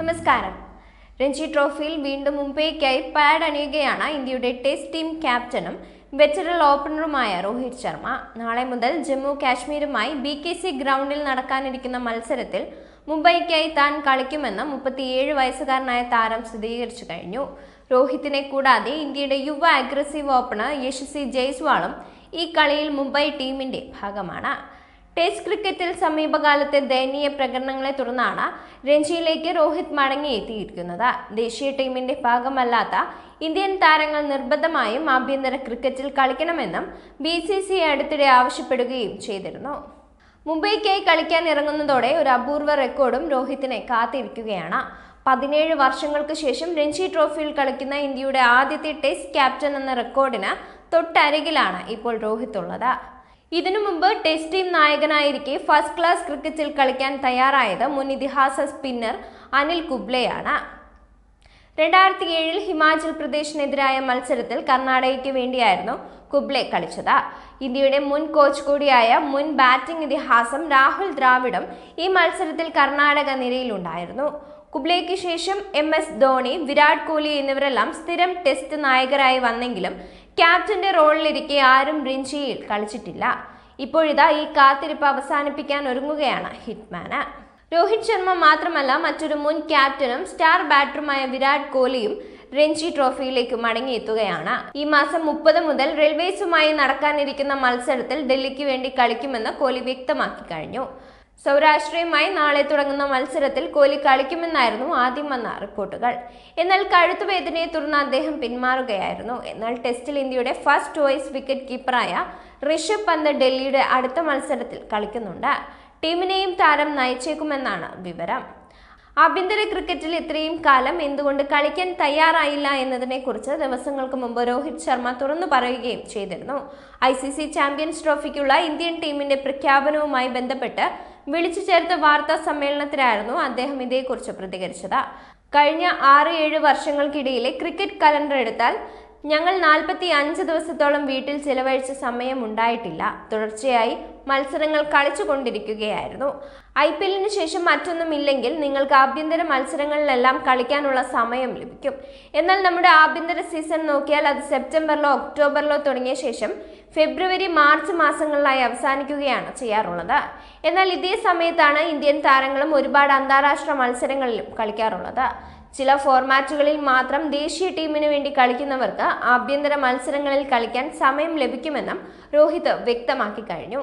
നമസ്കാരം. രഞ്ജി ട്രോഫിയിൽ വീണ്ടും മുംബൈക്കായി പാഡ് അണിയുകയാണ് ഇന്ത്യയുടെ ടെസ്റ്റ് ടീം ക്യാപ്റ്റനും വെറ്ററൽ ഓപ്പണറുമായ രോഹിത് ശർമ്മ. നാളെ മുതൽ ജമ്മു കാശ്മീരുമായി ബി കെ സി ഗ്രൗണ്ടിൽ നടക്കാനിരിക്കുന്ന മത്സരത്തിൽ മുംബൈക്കായി താൻ കളിക്കുമെന്ന് മുപ്പത്തിയേഴ് വയസ്സുകാരനായ താരം സ്ഥിരീകരിച്ചു കഴിഞ്ഞു. രോഹിത്തിനെ കൂടാതെ ഇന്ത്യയുടെ യുവ അഗ്രസീവ് ഓപ്പണർ യശസ്വി ജയ്സ്വാളും ഈ കളിയിൽ മുംബൈ ടീമിന്റെ ഭാഗമാണ്. ടെസ്റ്റ് ക്രിക്കറ്റിൽ സമീപകാലത്തെ ദയനീയ പ്രകടനങ്ങളെ തുടർന്നാണ് രഞ്ജിയിലേക്ക് രോഹിത് മടങ്ങിയെത്തിയിരിക്കുന്നത്. ദേശീയ ടീമിന്റെ ഭാഗമല്ലാത്ത ഇന്ത്യൻ താരങ്ങൾ നിർബന്ധമായും ആഭ്യന്തര ക്രിക്കറ്റിൽ കളിക്കണമെന്നും ബി സി സി അടുത്തിടെ ആവശ്യപ്പെടുകയും ചെയ്തിരുന്നു. മുംബൈക്കായി കളിക്കാൻ ഇറങ്ങുന്നതോടെ ഒരു അപൂർവ റെക്കോർഡും രോഹിത്തിനെ കാത്തിരിക്കുകയാണ്. പതിനേഴ് വർഷങ്ങൾക്ക് ശേഷം രഞ്ജി ട്രോഫിയിൽ കളിക്കുന്ന ഇന്ത്യയുടെ ആദ്യത്തെ ടെസ്റ്റ് ക്യാപ്റ്റൻ എന്ന റെക്കോർഡിന് തൊട്ടരികിലാണ് ഇപ്പോൾ രോഹിത് ഉള്ളത് ഇതിനു മുമ്പ് ടെസ്റ്റ് ടീം നായകനായിരിക്കെ ഫസ്റ്റ് ക്ലാസ് ക്രിക്കറ്റിൽ കളിക്കാൻ തയ്യാറായത് മുൻ ഇതിഹാസ സ്പിന്നർ അനിൽ കുബ്ലെയാണ്. രണ്ടായിരത്തി ഏഴിൽ ഹിമാചൽ പ്രദേശിനെതിരായ മത്സരത്തിൽ കർണാടകയ്ക്ക് വേണ്ടിയായിരുന്നു കുബ്ലെ കളിച്ചത്. ഇന്ത്യയുടെ മുൻ കോച്ച് കൂടിയായ മുൻ ബാറ്റിംഗ് ഇതിഹാസം രാഹുൽ ദ്രാവിഡും ഈ മത്സരത്തിൽ കർണാടക നിരയിലുണ്ടായിരുന്നു. കുബ്ലെയ്ക്ക് ശേഷം എം എസ് ധോണി വിരാട് കോഹ്ലി എന്നിവരെല്ലാം സ്ഥിരം ടെസ്റ്റ് നായകരായി വന്നെങ്കിലും ക്യാപ്റ്റന്റെ റോളിലിരിക്കെ ആരും റിഞ്ചിയിൽ കളിച്ചിട്ടില്ല. ഇപ്പോഴിതാ ഈ കാത്തിരിപ്പ് അവസാനിപ്പിക്കാൻ ഒരുങ്ങുകയാണ് ഹിറ്റ്മാന്. രോഹിത് ശർമ്മ മാത്രമല്ല മറ്റൊരു മുൻ ക്യാപ്റ്റനും സ്റ്റാർ ബാറ്ററുമായ വിരാട് കോഹ്ലിയും രഞ്ജി ട്രോഫിയിലേക്ക് മടങ്ങിയെത്തുകയാണ്. ഈ മാസം മുപ്പത് മുതൽ റെയിൽവേസുമായി നടക്കാനിരിക്കുന്ന മത്സരത്തിൽ ഡൽഹിക്ക് വേണ്ടി കളിക്കുമെന്ന് കോഹ്ലി വ്യക്തമാക്കി കഴിഞ്ഞു. സൗരാഷ്ട്രയുമായി നാളെ തുടങ്ങുന്ന മത്സരത്തിൽ കോഹ്ലി കളിക്കുമെന്നായിരുന്നു ആദ്യം വന്ന റിപ്പോർട്ടുകൾ. എന്നാൽ കഴുത്തുവേദനയെ തുടർന്ന് അദ്ദേഹം പിന്മാറുകയായിരുന്നു. എന്നാൽ ടെസ്റ്റിൽ ഇന്ത്യയുടെ ഫസ്റ്റ് ചോയ്സ് വിക്കറ്റ് കീപ്പറായ ഋഷഭ് പന്ത് ഡൽഹിയുടെ അടുത്ത മത്സരത്തിൽ കളിക്കുന്നുണ്ട്. ടീമിനെയും താരം നയിച്ചേക്കുമെന്നാണ് വിവരം. ആഭ്യന്തര ക്രിക്കറ്റിൽ ഇത്രയും കാലം എന്തുകൊണ്ട് കളിക്കാൻ തയ്യാറായില്ല എന്നതിനെക്കുറിച്ച് ദിവസങ്ങൾക്ക് മുമ്പ് രോഹിത് ശർമ്മ തുറന്നു പറയുകയും ചെയ്തിരുന്നു. ഐ സി സി ചാമ്പ്യൻസ് ട്രോഫിക്കുള്ള ഇന്ത്യൻ ടീമിന്റെ പ്രഖ്യാപനവുമായി ബന്ധപ്പെട്ട് വിളിച്ചു ചേർത്ത വാർത്താ സമ്മേളനത്തിലായിരുന്നു അദ്ദേഹം ഇതേക്കുറിച്ച് പ്രതികരിച്ചത്. കഴിഞ്ഞ ആറ് ഏഴ് വർഷങ്ങൾക്കിടയിലെ ക്രിക്കറ്റ് കലണ്ടർ എടുത്താൽ ഞങ്ങൾ നാൽപ്പത്തി അഞ്ച് ദിവസത്തോളം വീട്ടിൽ ചിലവഴിച്ച സമയം ഉണ്ടായിട്ടില്ല. തുടർച്ചയായി മത്സരങ്ങൾ കളിച്ചുകൊണ്ടിരിക്കുകയായിരുന്നു. ഐ പി എല്ലിന് ശേഷം മറ്റൊന്നുമില്ലെങ്കിൽ നിങ്ങൾക്ക് ആഭ്യന്തര മത്സരങ്ങളിലെല്ലാം കളിക്കാനുള്ള സമയം ലഭിക്കും. എന്നാൽ നമ്മുടെ ആഭ്യന്തര സീസൺ നോക്കിയാൽ അത് സെപ്റ്റംബറിലോ ഒക്ടോബറിലോ തുടങ്ങിയ ശേഷം ഫെബ്രുവരി മാർച്ച് മാസങ്ങളിലായി അവസാനിക്കുകയാണ് ചെയ്യാറുള്ളത്. എന്നാൽ ഇതേ സമയത്താണ് ഇന്ത്യൻ താരങ്ങളും ഒരുപാട് അന്താരാഷ്ട്ര മത്സരങ്ങളിലും കളിക്കാറുള്ളത്. ചില ഫോർമാറ്റുകളിൽ മാത്രം ദേശീയ ടീമിന് വേണ്ടി കളിക്കുന്നവർക്ക് ആഭ്യന്തര മത്സരങ്ങളിൽ കളിക്കാൻ സമയം ലഭിക്കുമെന്നും രോഹിത് വ്യക്തമാക്കി കഴിഞ്ഞു.